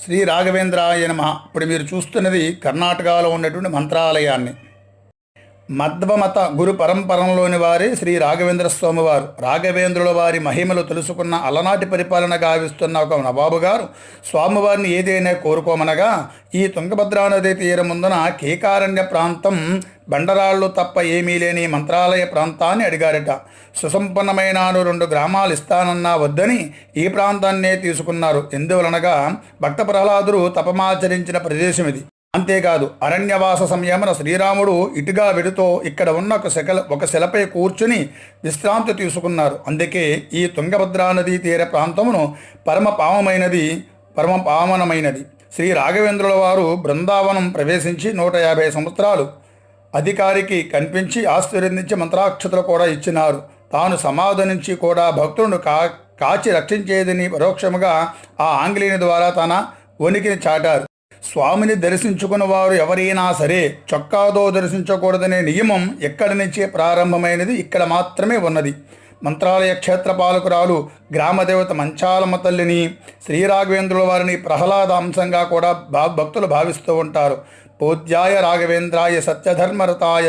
శ్రీ రాఘవేంద్రాయ నమ. ఇప్పుడు మీరు చూస్తున్నది కర్ణాటకలో ఉన్నటువంటి మంత్రాలయాన్ని. మధ్వమత గురు పరంపరంలోని వారి శ్రీ రాఘవేంద్ర స్వామివారు రాఘవేంద్రుల వారి మహిమలు తెలుసుకున్న అలనాటి పరిపాలన గావిస్తున్న ఒక నవాబు గారు. స్వామివారిని ఏదైనా కోరుకోమనగా ఈ తుంగభద్రా నది తీరముందున కేకారణ్య ప్రాంతం బండరాళ్ళు తప్ప ఏమీ లేని మంత్రాలయ ప్రాంతాన్ని అడిగారట. సుసంపన్నమైన రెండు గ్రామాలు ఇస్తానన్నా వద్దని ఈ ప్రాంతాన్నే తీసుకున్నారు. ఎందువలనగా భక్త ప్రహ్లాదుడు తపమాచరించిన ప్రదేశం ఇది. అంతేకాదు అరణ్యవాస సమయమున శ్రీరాముడు ఇటుగా వెడుతో ఇక్కడ ఉన్న ఒక శకల ఒక శిలపై కూర్చుని విశ్రాంతి తీసుకున్నారు. అందుకే ఈ తుంగభద్రా నదీ తీర ప్రాంతమును పరమ పావమైనది పరమ పావనమైనది. శ్రీ రాఘవేంద్రుల వారు బృందావనం ప్రవేశించి నూట యాభై సంవత్సరాలు అధికారికి కనిపించి ఆశీర్వదించి మంత్రాక్షతలు కూడా ఇచ్చినారు. తాను సమాధి నుంచి కూడా భక్తులను కా కాచి రక్షించేదని పరోక్షముగా ఆ ఆంగ్లేయుని ద్వారా తన ఉనికిని చాటారు. స్వామిని దర్శించుకున్న వారు ఎవరైనా సరే చొక్కాతో దర్శించకూడదనే నియమం ఎక్కడి నుంచే ప్రారంభమైనది ఇక్కడ మాత్రమే ఉన్నది. మంత్రాలయ క్షేత్ర పాలకురాలు గ్రామదేవత మంచాలమ్మ తల్లిని శ్రీరాఘవేంద్రుల వారిని ప్రహ్లాద అంశంగా కూడా భా భక్తులు భావిస్తూ ఉంటారు. పూజ్యాయ రాఘవేంద్రాయ సత్యధర్మరతాయ